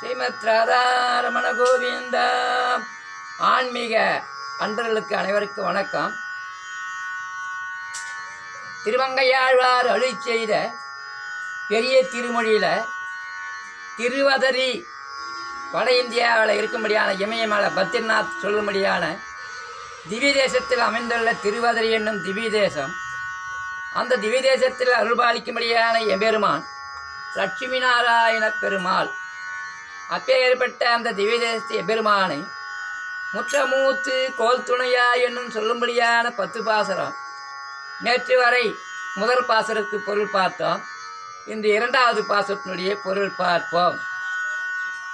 ஸ்ரீமத் ராதாரமண கோவிந்தா ஆன்மீக அன்றர்களுக்கு அனைவருக்கும் வணக்கம். திருமங்கையாழ்வார் அழி செய்த பெரிய திருமொழியில் திருவதரி வட இந்தியாவில் இருக்கும்படியான இமயமலை பத்ரிநாத் சொல்லும்படியான திவ்ய தேசத்தில் அமைந்துள்ள திருவதரி என்னும் திவ்ய தேசம் அந்த திவ்ய தேசத்தில் அருள்பாலிக்கும்படியான எம்பெருமான் லட்சுமி நாராயண பெருமாள் அப்பேற்பட்ட அந்த திவ்ய தேசத்து முற்றமூத்து கோல் துணையா என்னும் சொல்லும்படியான பத்து பாசரம் நேற்று வரை முதல் பாசரத்துக்கு பொருள் பார்த்தோம். இன்று இரண்டாவது பாசத்தினுடைய பொருள் பார்ப்போம்.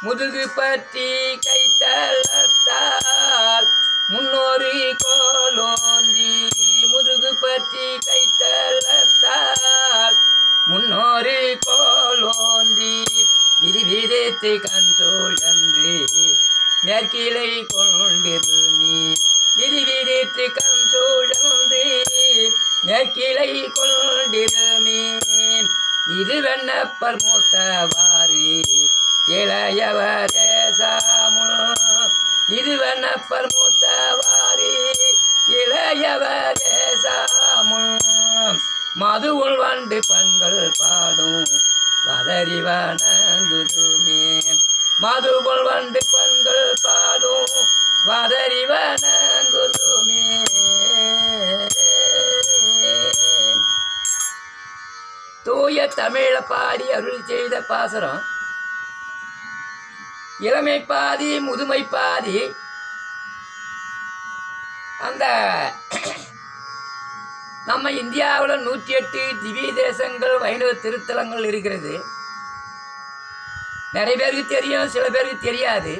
முதுகு பற்றி கைத்தளத்தால் முன்னோரு கோலோந்தி முதுகு பற்றி கைத்தளத்தால் முன்னோரு கோலோந்தி விதி விதித்து கண் சோழன்று மேற்கிளை கொண்டிருமி விதி விதித்து கண் சூழந்து மேற்கிளை கொண்டிருமி இது வெண்ணப்பர் இளையவரே சாமுல். இருவெண்ணப்பர் மூத்தவாரி இளையவரே சாமுல். மது உள்வண்டு பண்கள் பாடும் வதறி மதுபோல் வந்து பெண்கள் பண்கள் பாடும் வதறி தூய தமிழ பாடி அருள் செய்த பாசரம். இளமை பாதி முதுமை பாதி. அந்த நம்ம இந்தியாவில் நூற்றி எட்டு திவ்ய தேசங்கள் வைணவ திருத்தலங்கள் இருக்கிறது. நிறைய பேருக்கு தெரியும் சில பேருக்கு தெரியாது.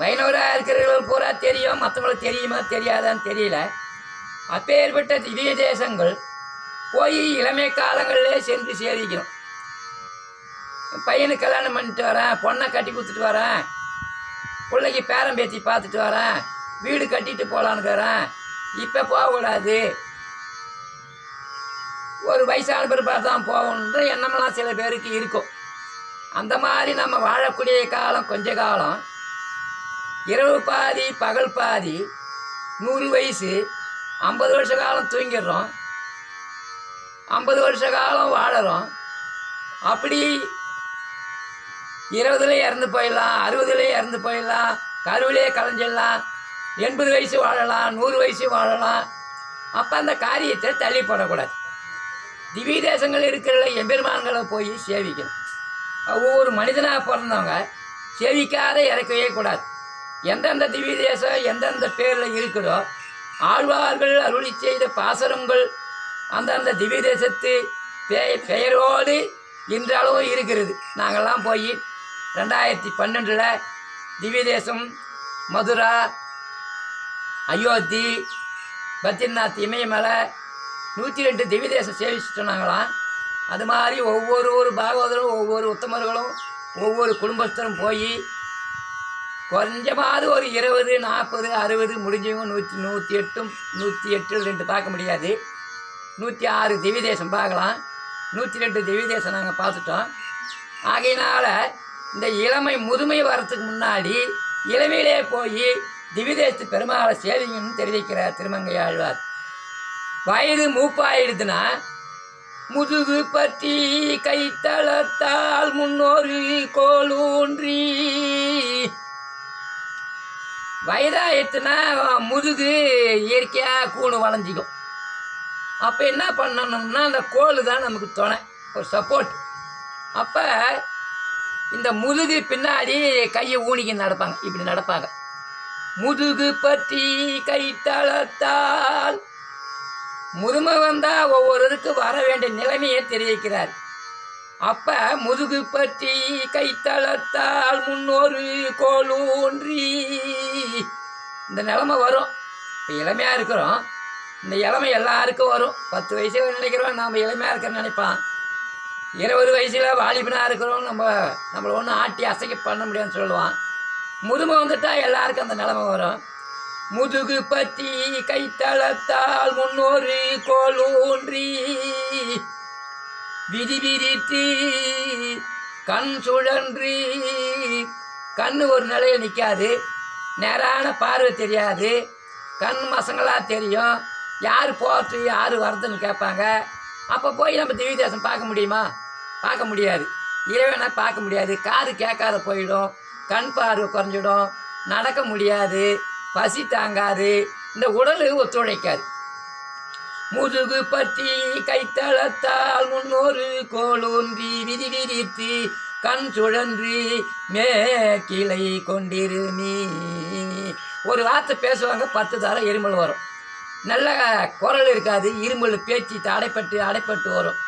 வைணவராக இருக்கிறவர்கள் பூரா தெரியும் மற்றவங்களுக்கு தெரியுமா தெரியாதான்னு தெரியல. அப்பேற்பட்ட திவ்ய தேசங்கள் போய் இளமை காலங்களிலே சென்று சேரிக்கணும் பையனுக்கு கல்யாணம் பண்ணிட்டு வரேன் பொண்ணை கட்டி கொடுத்துட்டு வரேன் பிள்ளைக்கு பேரம் பேத்தி பார்த்துட்டு வரேன் வீடு கட்டிட்டு போகலான்னுக்கிறேன் இப்போ போகக்கூடாது. ஒரு வயசான பிற்பாடு தான் போகணுன்ற எண்ணமெல்லாம் சில பேருக்கு இருக்கும். அந்த மாதிரி நம்ம வாழக்கூடிய காலம் கொஞ்ச காலம். இரவு பாதி பகல் பாதி நூறு வயசு ஐம்பது வருஷ காலம் தூங்கிடுறோம். ஐம்பது வருஷ காலம் வாழறோம். அப்படி இருபதுல இறந்து போயிடலாம் அறுபதுலேயே இறந்து போயிடலாம் கருவிலே கலைஞ்சிடலாம் எண்பது வயசு வாழலாம் நூறு வயசு வாழலாம். அப்போ அந்த காரியத்தை தள்ளி போடக்கூடாது. திவ்ய தேசங்கள் இருக்கிற எம்பெருமான்களை போய் சேவிக்கணும். ஒவ்வொரு மனிதனாக பிறந்தவங்க சேவிக்காத இறக்கவே கூடாது. எந்தெந்த திவ்ய தேசம் எந்தெந்த பேரில் இருக்குதோ ஆழ்வார்கள் அருளி செய்த பாசரங்கள் அந்தந்த திவ்ய தேசத்து பெ பெயரோடு இன்றளவும் இருக்கிறது. நாங்கள்லாம் போய் ரெண்டாயிரத்தி பன்னெண்டில் திவ்ய தேசம் மதுரா அயோத்தி பத்ரிநாத் இமயமலை நூற்றி ரெண்டு திவ்ய தேசம் சேவிச்சுட்டு அது மாதிரி ஒவ்வொரு ஒரு பாகவதரும் ஒவ்வொரு உத்தமர்களும் ஒவ்வொரு குடும்பஸ்தரும் போய் குறைஞ்சமாவது ஒரு இருபது நாற்பது அறுபது முடிஞ்சவங்க நூற்றி நூற்றி எட்டும் நூற்றி எட்டு ரெண்டு பார்க்க முடியாது. நூற்றி ஆறு திவ்ய தேசம் பார்க்கலாம். நூற்றி ரெண்டு திவ்ய தேசம் நாங்கள் பார்த்துட்டோம். ஆகையினால் இந்த இளமை முதுமை வரத்துக்கு முன்னாடி இளமையிலே போய் திவ்யதேசத்து பெருமாளை சேவிங்கன்னு தெரிவிக்கிறார் திருமங்கை ஆழ்வார். வயது மூப்பாயிடுதுன்னா முதுகு பற்றி கைத்தளத்தால் முன்னோரு கோலூன்றி. வயதாயிட்டுனா முதுகு இயற்கையாக கூணு வளைஞ்சிக்கும். அப்போ என்ன பண்ணணும்னா அந்த கோல் தான் நமக்கு துணை ஒரு சப்போர்ட் அப்போ இந்த முதுகு பின்னாடி கையை ஊனிக்கி நடப்பாங்க இப்படி நடப்பாங்க. முதுகு பற்றி கைத்தளத்தால் முதுமை தான் ஒவ்வொருவருக்கு வர வேண்டிய நிலைமையை தெரிவிக்கிறார். அப்போ முதுகு பற்றி கைத்தளத்தால் முன்னோரு கோலூன்றி இந்த நிலைமை வரும். இப்போ இளமையாக இருக்கிறோம். இந்த இளமை எல்லாருக்கும் வரும். பத்து வயசில் நினைக்கிறோம். நாம் இளமையாக இருக்கிற நினைப்பான் இருபது வயசில் வாலிபனாக இருக்கிறோம் நம்ம நம்மளை ஒன்றும் ஆட்டி அசைக்க பண்ண முடியாதுன்னு சொல்லுவான். முதுமை வந்துட்டா எல்லாருக்கும் அந்த நிலமை வரும். முதுகு பத்தி கைத்தளத்தால் முன்னோரு கோலூன்றி. விதி விதித்து கண் சுழன்றி. கண் ஒரு நிலையில் நிற்காது நேரான பார்வை தெரியாது. கண் மசங்களாக தெரியும். யார் போகிறது யார் வருதுன்னு கேட்பாங்க. அப்போ போய் நம்ம திவ்ய தேசம் பார்க்க முடியுமா? பார்க்க முடியாது. இறைவனை பார்க்க முடியாது. காது கேட்காத போயிடும். கண் பார்வை குறைஞ்சிடும். நடக்க முடியாது. பசி தாங்காது இந்த உடல் ஒத்துழைக்காது. முதுகு பத்தி கைத்தளத்தால் முன்னொரு கோலோன்றி விதி விதித்து கண் சுழன்று மேக்கிளை கொண்டிருமீ ஒரு வார்த்தை பேசுவாங்க பத்து தரம் இருமல் வரும். நல்ல குரல் இருக்காது இருமல் பேச்சு அடைப்பட்டு அடைப்பட்டு வரும்.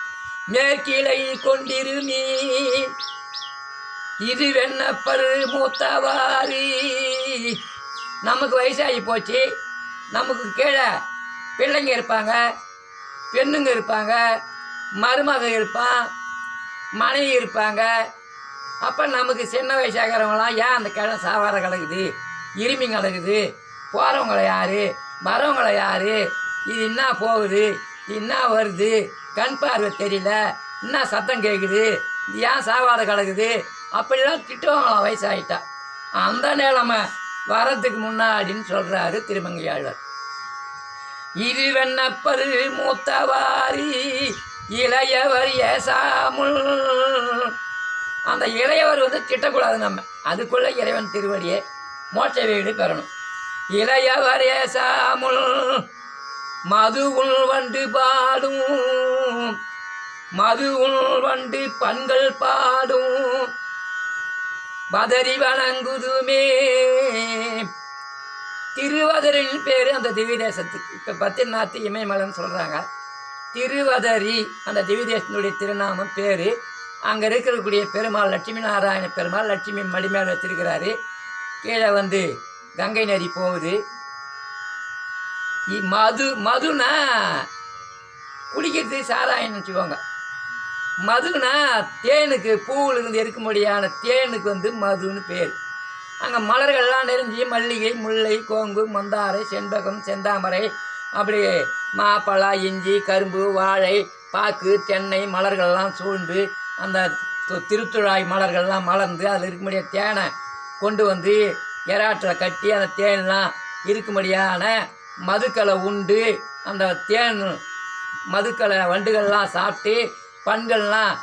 மேற்கிளை கொண்டிரு நீ. இது வெண்ணப்பரு மூத்தவாரி நமக்கு வயசாகி போச்சு. நமக்கு கீழே பிள்ளைங்க இருப்பாங்க பெண்ணுங்க இருப்பாங்க மருமக இருப்பான் மனைவி இருப்பாங்க. அப்போ நமக்கு சின்ன வயசாகிறவங்களாம் ஏன் அந்த கிழமை சாவார கிடக்குது இருமி கிடக்குது போகிறவங்கள யார்? வரவங்கள யார்? இது என்ன போகுது? என்ன வருது? கண் பார்வை தெரியல. என்ன சத்தம் கேட்குது இது ஏன் சாவாடை கிடக்குது அப்படிலாம் திட்டுவாங்களாம் வயசாகிட்டா அந்த நிலைமை வரதுக்கு முன்னாடின்னு சொல்கிறாரு திருமங்கையாழ்வார். இருவெண்ணப்பரு மூத்தவாரி இளையவர் ஏசாமுல். அந்த இளையவர் வந்து திட்டக்கூடாது நம்ம. அதுக்குள்ளே இறைவன் திருவடியே மோட்ச வீடு பெறணும். இளையவர் ஏசாமுல் உள் வண்டு பாடும். மது உள் வண்டு பண்கள் பாடும். பதறி வணங்குதுமே. திருவதரின் பேர் அந்த திவ்ய தேசத்துக்கு. இப்போ பத்திரநாத் இமயமலைன்னு சொல்கிறாங்க திருவதரி அந்த திவ்ய தேசத்தினுடைய திருநாமம் பேர். அங்கே இருக்கக்கூடிய பெருமாள் லட்சுமி நாராயண பெருமாள் லட்சுமி மடி மேலே வச்சிருக்கிறாரு. கீழே வந்து கங்கை நதி போகுது. இ- மது மதுனா குடிக்கிறது சாராயம்னு வச்சுக்கோங்க. மதுனா தேனுக்கு பூவில் இருந்து எடுக்கும்படியான தேனுக்கு வந்து மதுன்னு பேர். அங்கே மலர்கள்லாம் நெருஞ்சி மல்லிகை முல்லை கோங்கு மந்தாரை செண்பகம் செந்தாமரை அப்படி மாப்பழா இஞ்சி கரும்பு வாழை பாக்கு தென்னை மலர்கள்லாம் சூழ்ந்து அந்த திருத்துழாய் மலர்கள்லாம் மலர்ந்து அதில் இருக்கும்படிய தேனை கொண்டு வந்து எராட்டில் கட்டி அந்த தேன்லாம் இருக்கும்படியான மதுக்களை உண்டு. அந்த தேன் மதுக்களை வண்டுகள்லாம் சாப்பிட்டு பண்கள்லாம்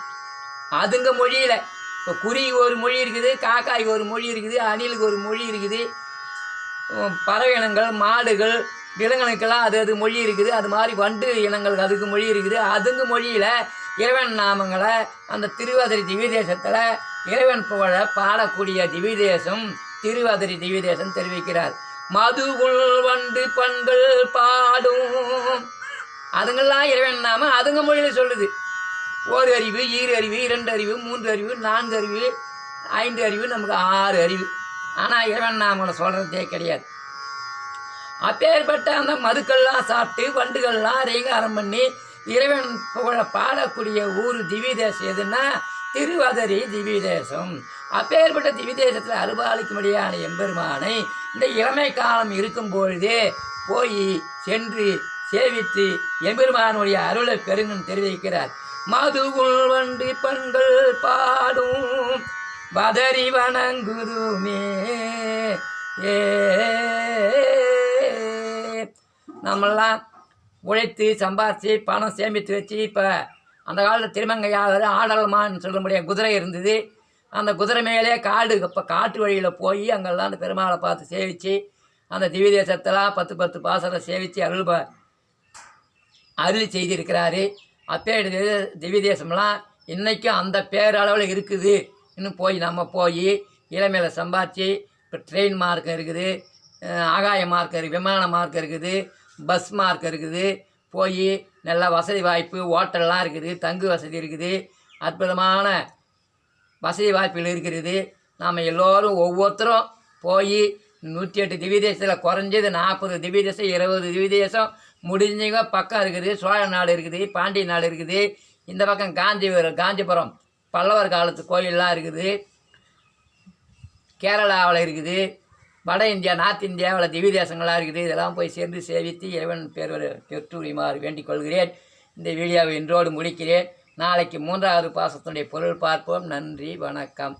அதுங்க மொழியில். இப்போ குருவிக்கு ஒரு மொழி இருக்குது காக்காய்க்கு ஒரு மொழி இருக்குது அணிலுக்கு ஒரு மொழி இருக்குது. பறவை இனங்கள் மாடுகள் விலங்கினங்களுக்கெல்லாம் அது அது மொழி இருக்குது. அது மாதிரி வண்டு இனங்களுக்கு அதுக்கு மொழி இருக்குது. அதுங்க மொழியில் இறைவன் நாமங்களை அந்த திருவாதிரை திவிதேசத்தில் இறைவன் புகழ பாடக்கூடிய திவிதேசம் திருவாதிரை திவ்ய தெரிவிக்கிறார். மதுகுள் வண்டு பண்கள் பாடும். அதுங்கெல்லாம் இறைவன் நாம அதுங்க மொழியில் சொல்லுது. ஒரு அறிவு ஈரு அறிவு இரண்டு அறிவு மூன்று அறிவு நான்கு அறிவு ஐந்து அறிவு நமக்கு ஆறு அறிவு. ஆனால் இறைவன் நாமளை சொல்கிறதே கிடையாது. அப்பேற்பட்ட அந்த மதுக்கள்லாம் சாப்பிட்டு வண்டுகள்லாம் ரீங்காரம் பண்ணி இறைவன் புகழ பாடக்கூடிய ஊர் திவ்ய தேசம் எதுன்னா திருவதரி திவ்ய தேசம் அப்பேற்பட்ட திவ்ய தேசத்தில் அருபாலிக்கும்படியான எம்பெருமானை இந்த இளமை காலம் இருக்கும் பொழுதே போய் சென்று சேவித்து எம்பெருமானுடைய அருளை பெருங்கன்னு தெரிவிக்கிறார். மதுகுள் வண்டி பெண்கள் பாடும் பதறி வணங்குதுமே. ஏ. நம்மெல்லாம் உழைத்து சம்பாரித்து பணம் சேமித்து வச்சு இப்போ அந்த காலத்தில் திருமங்கையாவது ஆடலமான்னு சொல்ல முடியாது குதிரை இருந்தது. அந்த குதிரை மேலே காடு இப்போ காட்டு வழியில் போய் அங்கெல்லாம் அந்த பெருமாளை பார்த்து சேவித்து அந்த திவ்ய தேசத்தெல்லாம் பத்து பத்து பாசத்தை சேவித்து அருள் ப- அருள் செய்திருக்கிறாரு. அப்பேடு திவ்ய தேசம்லாம் இன்றைக்கும் அந்த பேரளவில் இருக்குது. இன்னும் போய் நம்ம போய் இளமையில் சம்பாதிச்சு இப்போ ட்ரெயின் மார்க்கம் இருக்குது. ஆகாய மார்க்கம் இருக்குது விமான மார்க்கம் இருக்குது பஸ் மார்க்கம் இருக்குது. போய் நல்ல வசதி வாய்ப்பு ஹோட்டல்லாம் இருக்குது தங்கு வசதி இருக்குது. அற்புதமான வசதி வாய்ப்புகள் இருக்கிறது நாம் எல்லோரும் ஒவ்வொருத்தரும் போய் நூற்றி எட்டு திவ்ய தேசத்தில் குறைஞ்சது நாற்பது திவ்ய தேசம் இருபது திவ்ய தேசம் முடிஞ்சவங்க பக்கம் இருக்குது சோழ நாடு இருக்குது பாண்டிய நாடு இருக்குது. இந்த பக்கம் காஞ்சிபுரம் காஞ்சிபுரம். பல்லவர் காலத்து கோயிலெலாம் இருக்குது. கேரளாவில் இருக்குது. வட இந்தியா நார்த் இந்தியாவில் திவி தேசங்களாக இருக்குது. இதெல்லாம் போய் சேர்ந்து சேவித்து இறைவன் பேர் பெற்றுரிமாறு வேண்டிக் கொள்கிறேன். இந்த வீடியோவை இன்றோடு முடிக்கிறேன். நாளைக்கு மூன்றாவது பாசத்தினுடைய பொருள் பார்ப்போம். நன்றி வணக்கம்.